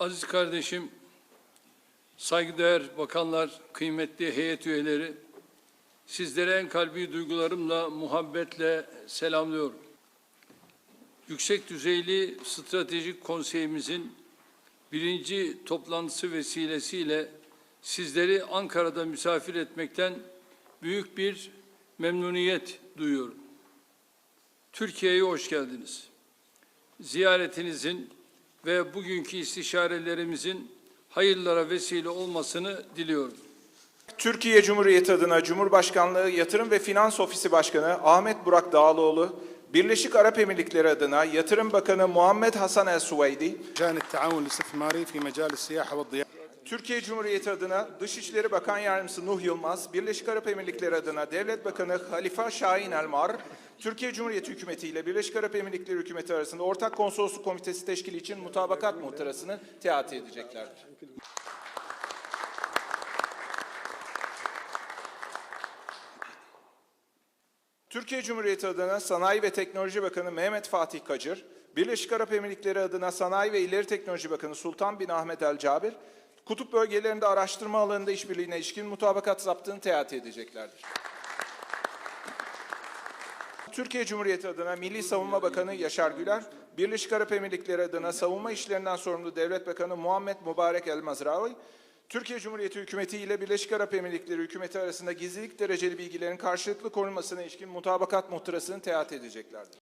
Aziz kardeşim, saygıdeğer bakanlar, kıymetli heyet üyeleri, sizlere en kalbi duygularımla, muhabbetle selamlıyorum. Yüksek düzeyli stratejik konseyimizin birinci toplantısı vesilesiyle sizleri Ankara'da misafir etmekten büyük bir memnuniyet duyuyorum. Türkiye'ye hoş geldiniz. Ziyaretinizin ve bugünkü istişarelerimizin hayırlara vesile olmasını diliyorum. Türkiye Cumhuriyeti adına Cumhurbaşkanlığı Yatırım ve Finans Ofisi Başkanı Ahmet Burak Dağlıoğlu, Birleşik Arap Emirlikleri adına Yatırım Bakanı Muhammed Hasan El Suveydi, Türkiye Cumhuriyeti adına Dışişleri Bakan Yardımcısı Nuh Yılmaz, Birleşik Arap Emirlikleri adına Devlet Bakanı Halifa Şahin Elmar, Türkiye Cumhuriyeti Hükümeti ile Birleşik Arap Emirlikleri Hükümeti arasında Ortak Konsolosluk Komitesi teşkili için mutabakat muhtarasını teati edeceklerdir. Türkiye Cumhuriyeti adına Sanayi ve Teknoloji Bakanı Mehmet Fatih Kacır, Birleşik Arap Emirlikleri adına Sanayi ve İleri Teknoloji Bakanı Sultan bin Ahmet El Cabir, kutup bölgelerinde araştırma alanında işbirliğine ilişkin mutabakat zaptını teati edeceklerdir. Türkiye Cumhuriyeti adına Milli Savunma Bakanı Yaşar Güler, Birleşik Arap Emirlikleri adına savunma işlerinden sorumlu Devlet Bakanı Muhammed Mübarek El Mazraoui, Türkiye Cumhuriyeti Hükümeti ile Birleşik Arap Emirlikleri Hükümeti arasında gizlilik dereceli bilgilerin karşılıklı korunmasına ilişkin mutabakat muhtırasını teat edeceklerdir.